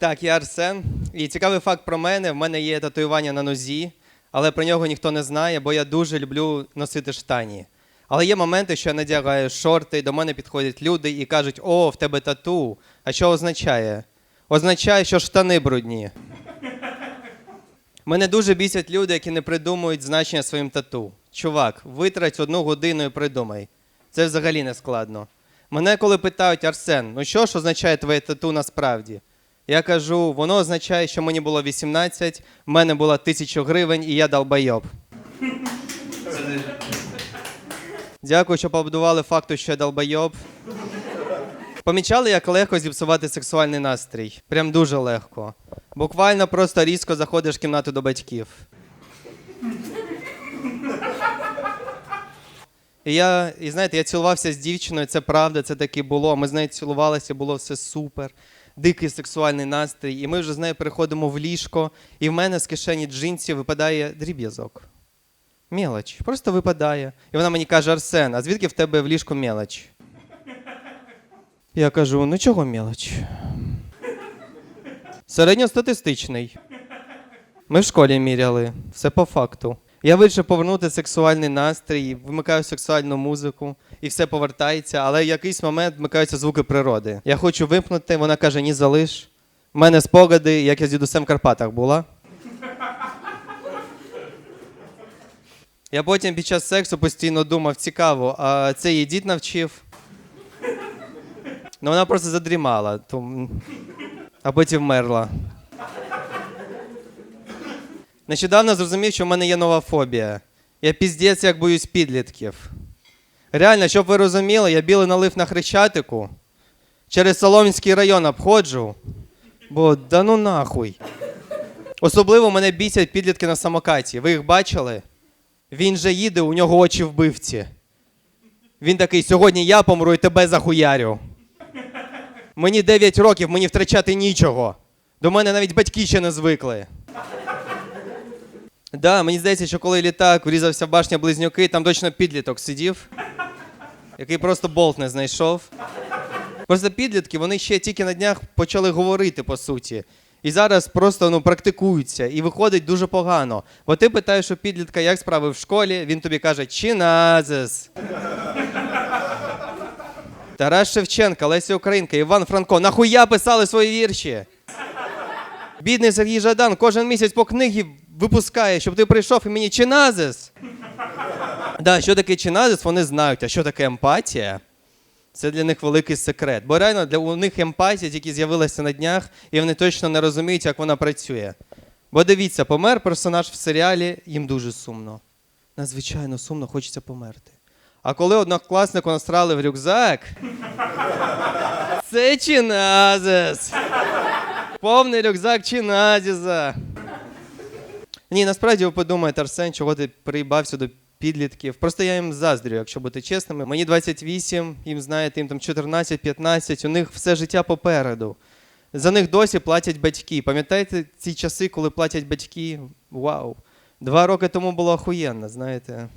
Так, я Арсен. І цікавий факт про мене: в мене є татуювання на нозі, але про нього ніхто не знає, бо я дуже люблю носити штані. Але є моменти, що я надягаю шорти, до мене підходять люди і кажуть: О, в тебе тату. А що означає? Означає, що штани брудні. Мене дуже бісять люди, які не придумують значення своїм тату. Чувак, витрать одну годину і придумай. Це взагалі не складно. Мене коли питають Арсен, ну що ж означає твоє тату насправді? Я кажу, воно означає, що мені було 18, в мене було 1000 гривень і я долбойоб. Дякую, що побудували факту, що я долбойоб. Помічали, як легко зіпсувати сексуальний настрій? Прям дуже легко. Буквально просто різко заходиш в кімнату до батьків. І я, і знаєте, я цілувався з дівчиною, це правда, це таки було. Ми з нею цілувалися, було все супер, дикий сексуальний настрій. І ми вже з нею переходимо в ліжко, і в мене з кишені джинсів випадає дріб'язок. Мелоч, просто випадає. І вона мені каже: Арсен, а звідки в тебе в ліжку мелоч? Я кажу: ну чого мелоч? Середньостатистичний. Ми в школі міряли, все по факту. Я вирішив повернути сексуальний настрій, вмикаю сексуальну музику, і все повертається, але в якийсь момент вмикаються звуки природи. Я хочу вимкнути, вона каже: ні, залиш. У мене спогади, як я з дідусем в Карпатах була. Я потім під час сексу постійно думав, цікаво, а це її дід навчив. Ну вона просто задрімала, то... а потім вмерла. Нещодавно зрозумів, що в мене є нова фобія. Я піздець як боюсь підлітків. Реально, щоб ви розуміли, я білий налив на Хрещатику, через Солом'янський район обходжу, бо да ну нахуй. Особливо мене бісять підлітки на самокаті. Ви їх бачили? Він же їде, у нього очі вбивці. Він такий: сьогодні я помру і тебе захуярю. Мені 9 років, мені втрачати нічого. До мене навіть батьки ще не звикли. Да, мені здається, що коли літак врізався в башня близнюки, там точно підліток сидів, який просто болт не знайшов. Просто підлітки, вони ще тільки на днях почали говорити, по суті. І зараз просто ну, практикуються, і виходить дуже погано. Бо ти питаєш у підлітка, як справи в школі, він тобі каже Чиназис. Тарас Шевченка, Леся Українка, Іван Франко. Нахуя писали свої вірші? Бідний Сергій Жадан кожен місяць по книгі випускає, щоб ти прийшов і мені чиназис. Да, що таке чиназис, вони знають. А що таке емпатія? Це для них великий секрет. Бо реально для у них емпатія тільки з'явилася на днях, і вони точно не розуміють, як вона працює. Бо дивіться, помер персонаж в серіалі, їм дуже сумно. Надзвичайно сумно, хочеться померти. А коли однокласнику настрали в рюкзак, це чиназис. Повний рюкзак чиназіса. Ні, насправді ви подумаєте, Арсен, чого ти приїбався до підлітків. Просто я їм заздрю, якщо бути чесними. Мені 28, їм знаєте, їм там 14-15, у них все життя попереду. За них досі платять батьки. Пам'ятаєте ці часи, коли платять батьки? Вау! Два роки тому було охуєнно, знаєте.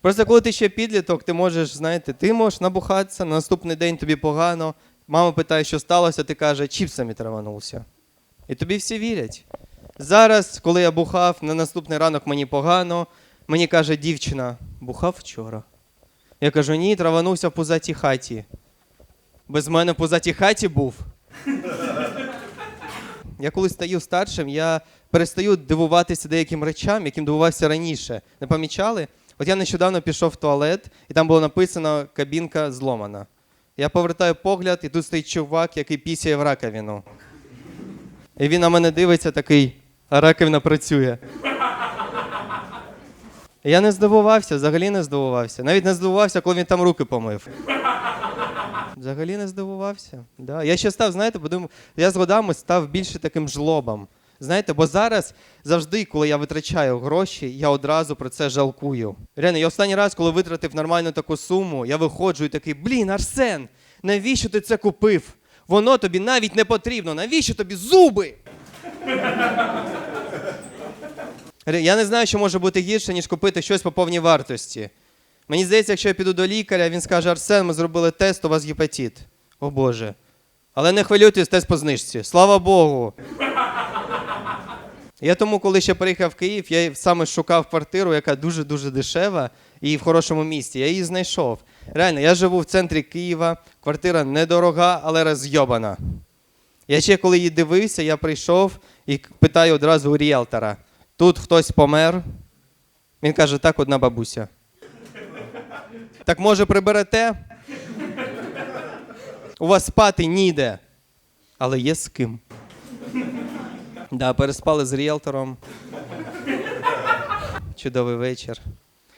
Просто коли ти ще підліток, ти можеш, знаєте, ти можеш набухатися, на наступний день тобі погано. Мама питає, що сталося, ти каже, чіпсами траванувся. І тобі всі вірять. Зараз, коли я бухав, на наступний ранок мені погано, мені каже дівчина, бухав вчора. Я кажу, ні, траванувся в пузатій хаті. Без мене в пузатій хаті був. Я коли стаю старшим, я перестаю дивуватися деяким речам, яким дивувався раніше. Не помічали? От я нещодавно пішов в туалет, і там було написано кабінка зломана. Я повертаю погляд, і тут стоїть чувак, який пісяє в раковину. І він на мене дивиться такий, а раковина працює. Я не здивувався, взагалі не здивувався. Навіть не здивувався, коли він там руки помив. Взагалі не здивувався. Да. Я ще став, знаєте, подумав, я з годами став більше таким жлобом. Знаєте, бо зараз завжди, коли я витрачаю гроші, я одразу про це жалкую. Реально, я останній раз, коли витратив нормальну таку суму, я виходжу і такий, блін, Арсен, навіщо ти це купив? Воно тобі навіть не потрібно. Навіщо тобі зуби? Я не знаю, що може бути гірше, ніж купити щось по повній вартості. Мені здається, якщо я піду до лікаря, він скаже: Арсен, ми зробили тест, у вас гепатит. О Боже. Але не хвилюйтесь, тест по знижці. Слава Богу. Я тому, коли ще приїхав в Київ, я саме шукав квартиру, яка дуже-дуже дешева і в хорошому місті. Я її знайшов. Реально, я живу в центрі Києва, квартира недорога, але розйобана. Я ще коли її дивився, я прийшов і питаю одразу у ріелтора: тут хтось помер. Він каже, так, одна бабуся. Так може приберете? У вас спати ніде, але є з ким. Да, переспали з ріелтором. Чудовий вечір.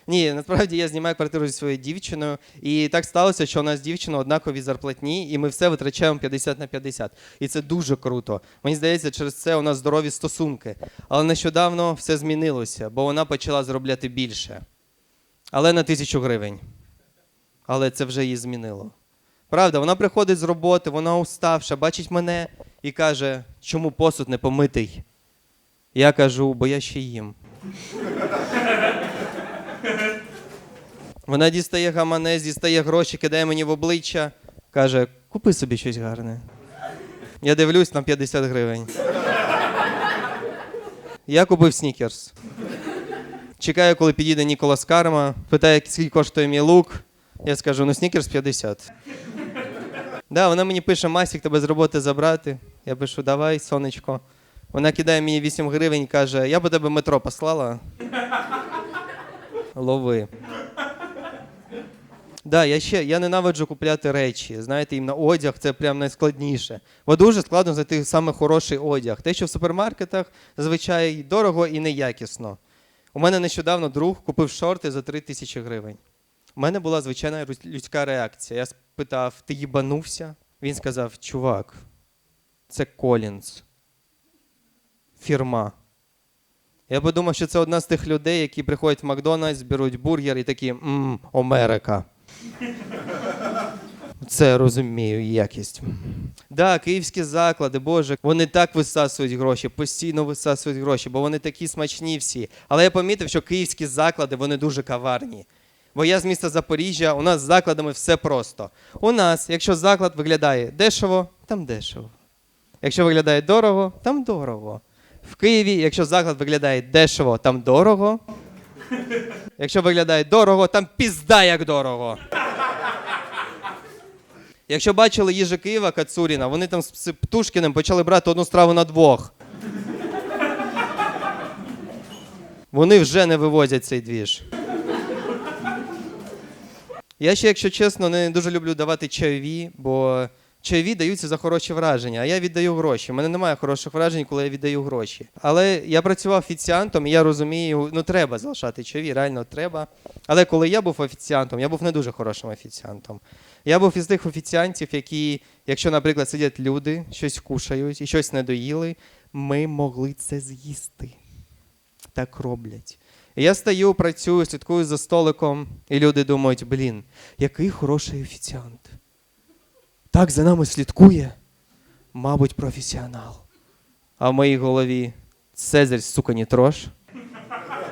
Ні, насправді я знімаю квартиру зі своєю дівчиною, і так сталося, що у нас дівчина однакові зарплатні, і ми все витрачаємо 50 на 50. І це дуже круто. Мені здається, через це у нас здорові стосунки. Але нещодавно все змінилося, бо вона почала заробляти більше. Але на тисячу гривень. Але це вже її змінило. Правда, вона приходить з роботи, вона уставша, бачить мене і каже, чому посуд не помитий. Я кажу, бо я ще їм. Вона дістає гаманець, дістає гроші, кидає мені в обличчя, каже: купи собі щось гарне. Я дивлюсь на 50 гривень. Я купив снікерс. Чекаю, коли підійде Ніколас Карма, питає, скільки коштує мій лук. Я скажу, ну снікерс 50. Да, вона мені пише, Масік, тебе з роботи забрати. Я пишу, давай, сонечко. Вона кидає мені 8 гривень каже, я би тебе метро послала. Лови. Да, я ще я ненавиджу купляти речі. Знаєте, їм на одяг це прям найскладніше. Бо дуже складно знайти саме хороший одяг. Те, що в супермаркетах зазвичай дорого і неякісно. У мене нещодавно друг купив шорти за 3 тисячі гривень. У мене була звичайна людська реакція. Я спитав: ти їбанувся? Він сказав: чувак, це Колінз. Фірма. Я подумав, що це одна з тих людей, які приходять в Макдональдс, беруть бургер і такі мм, Америка. Це розумію якість. Да, київські заклади, Боже, вони так висасують гроші, постійно висасують гроші, бо вони такі смачні всі. Але я помітив, що київські заклади вони дуже каварні. Бо я з міста Запоріжжя, у нас з закладами все просто. У нас, якщо заклад виглядає дешево, там дешево. Якщо виглядає дорого, там дорого. В Києві, якщо заклад виглядає дешево, там дорого. Якщо виглядає дорого, там пізда як дорого. Якщо бачили їжа Києва Кацуріна, вони там з Птушкіним почали брати одну страву на двох. Вони вже не вивозять цей двіж. Я ще, якщо чесно, не дуже люблю давати чайові, бо чайові даються за хороші враження, а я віддаю гроші. У мене немає хороших вражень, коли я віддаю гроші. Але я працював офіціантом, і я розумію, ну треба залишати чайові, реально треба. Але коли я був офіціантом, я був не дуже хорошим офіціантом. Я був із тих офіціантів, які, якщо, наприклад, сидять люди, щось кушають і щось не доїли, ми могли це з'їсти. Так роблять. Я стою, працюю, слідкую за столиком, і люди думають: блін, який хороший офіціант. Так за нами слідкує, мабуть, професіонал. А в моїй голові Цезарь, сука, не трош.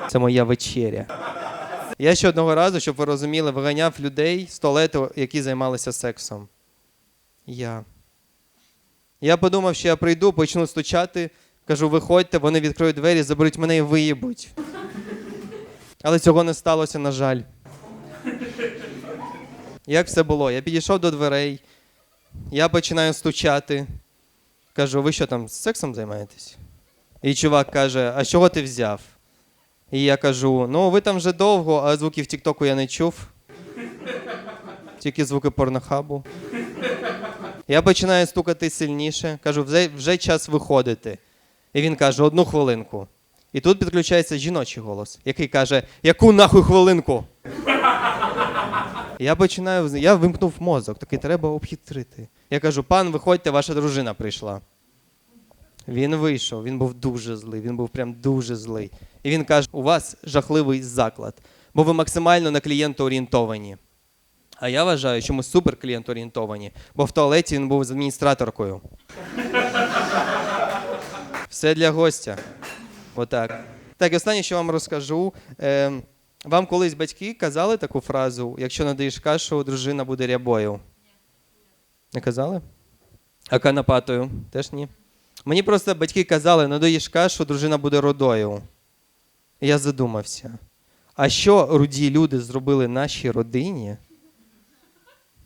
Це моя вечеря. Я ще одного разу, щоб ви розуміли, виганяв людей з туалету, які займалися сексом. Я. Я подумав, що я прийду, почну стучати, кажу, виходьте, вони відкриють двері, заберуть мене і виїбуть. Але цього не сталося, на жаль. Як все було? Я підійшов до дверей, я починаю стучати. Кажу, ви що там з сексом займаєтесь? І чувак каже: А чого ти взяв? І я кажу: ну, ви там вже довго, а звуків Тіктоку я не чув. Тільки звуки порнохабу. Я починаю стукати сильніше, кажу, вже, вже час виходити. І він каже, одну хвилинку. І тут підключається жіночий голос, який каже: Яку нахуй хвилинку? Я починаю, я вимкнув мозок, такий треба обхитрити. Я кажу, пан, виходьте, ваша дружина прийшла. Він вийшов, він був дуже злий, він був прям дуже злий. І він каже: у вас жахливий заклад, бо ви максимально на клієнта орієнтовані. А я вважаю, що ми супер клієнт орієнтовані, бо в туалеті він був з адміністраторкою. Все для гостя. Отак. Так, і останнє, що вам розкажу. Е, вам колись батьки казали таку фразу: якщо надаєш кашу, дружина буде рябою. Не казали? А канапатою? Теж ні. Мені просто батьки казали, не доїш кашу, дружина буде родою. Я задумався. А що руді люди зробили нашій родині?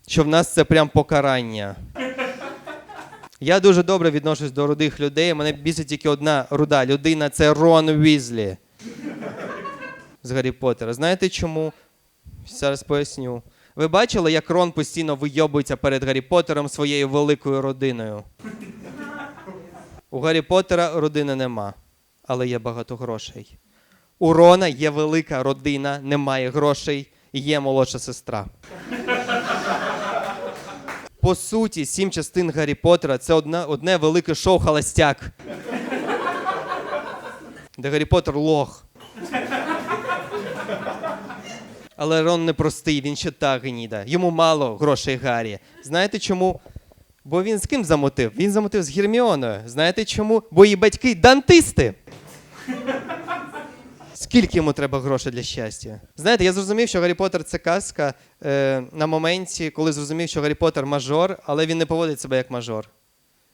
Що в нас це прям покарання. Я дуже добре відношусь до рудих людей. Мене бісить тільки одна руда людина це Рон Візлі з Гаррі Поттера. Знаєте чому? Зараз поясню. Ви бачили, як Рон постійно вийобується перед Гаррі Поттером своєю великою родиною? У Гаррі Поттера родини нема, але є багато грошей. У Рона є велика родина, немає грошей і є молодша сестра. По суті, сім частин Гаррі Поттера це одне, одне велике шоу Холостяк. Де Гаррі Поттер лох. Але Рон не простий, він ще та гніда. Йому мало грошей Гаррі. Знаєте чому? Бо він з ким замотив? Він замотив з Герміоною. Знаєте чому? Бо її батьки дантисти. Скільки йому треба грошей для щастя? Знаєте, я зрозумів, що Гаррі Поттер це казка е, на моменті, коли зрозумів, що Гаррі Поттер мажор, але він не поводить себе як мажор.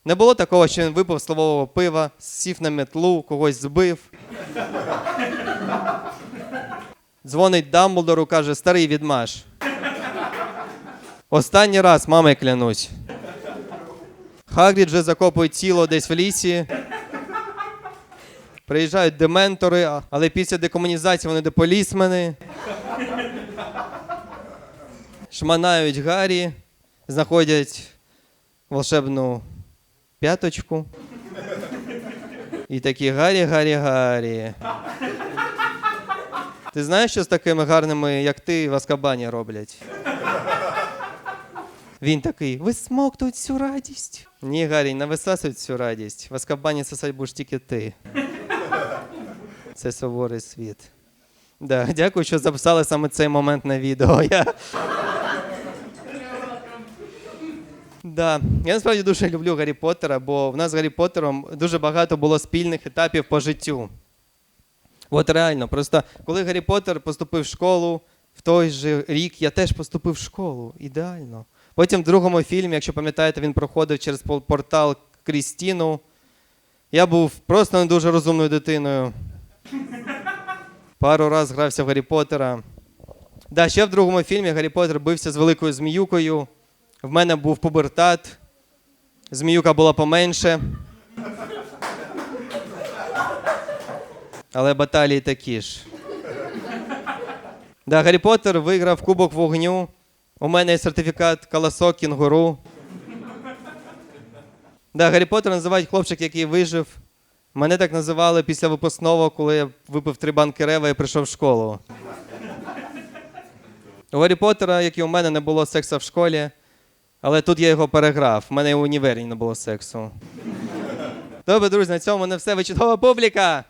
Не було такого, що він випив словового пива, сів на метлу, когось збив. Дзвонить Дамблдору, каже, старий відмаш. Останній раз, мамою клянусь. Хагрід вже закопує тіло десь в лісі. Приїжджають дементори, але після декомунізації вони деполісмени. Шманають Гаррі, знаходять волшебну п'яточку. І такі Гаррі, Гаррі, Гаррі. Ти знаєш, що з такими гарними, як ти, в Аскабані роблять? Він такий: ви смоктують всю радість. Ні, Гаррі, не висасують всю радість. В Аскабані сосать будеш тільки ти. Це суворий світ. Да, дякую, що записали саме цей момент на відео. Я... Да. Я насправді дуже люблю Гаррі Поттера, бо в нас з Гаррі Поттером дуже багато було спільних етапів по життю. От реально, просто коли Гаррі Поттер поступив в школу, в той же рік я теж поступив в школу. Ідеально. Потім в другому фільмі, якщо пам'ятаєте, він проходив через портал Крістіну. Я був просто не дуже розумною дитиною. Пару раз грався в Гаррі Поттера. Да, ще в другому фільмі Гаррі Поттер бився з великою зміюкою. В мене був пубертат. Зміюка була поменше. Але баталії такі ж. Да, Гаррі Поттер виграв Кубок вогню. У мене є сертифікат колосок кінгуру. Да, Гаррі Поттер називають хлопчик, який вижив. Мене так називали після випускного, коли я випив три банки рева і прийшов в школу. У Гаррі Поттера, як і у мене, не було сексу в школі, але тут я його переграв. У мене і універі не було сексу. Добре, друзі, на цьому мене все. Ви чудова публіка.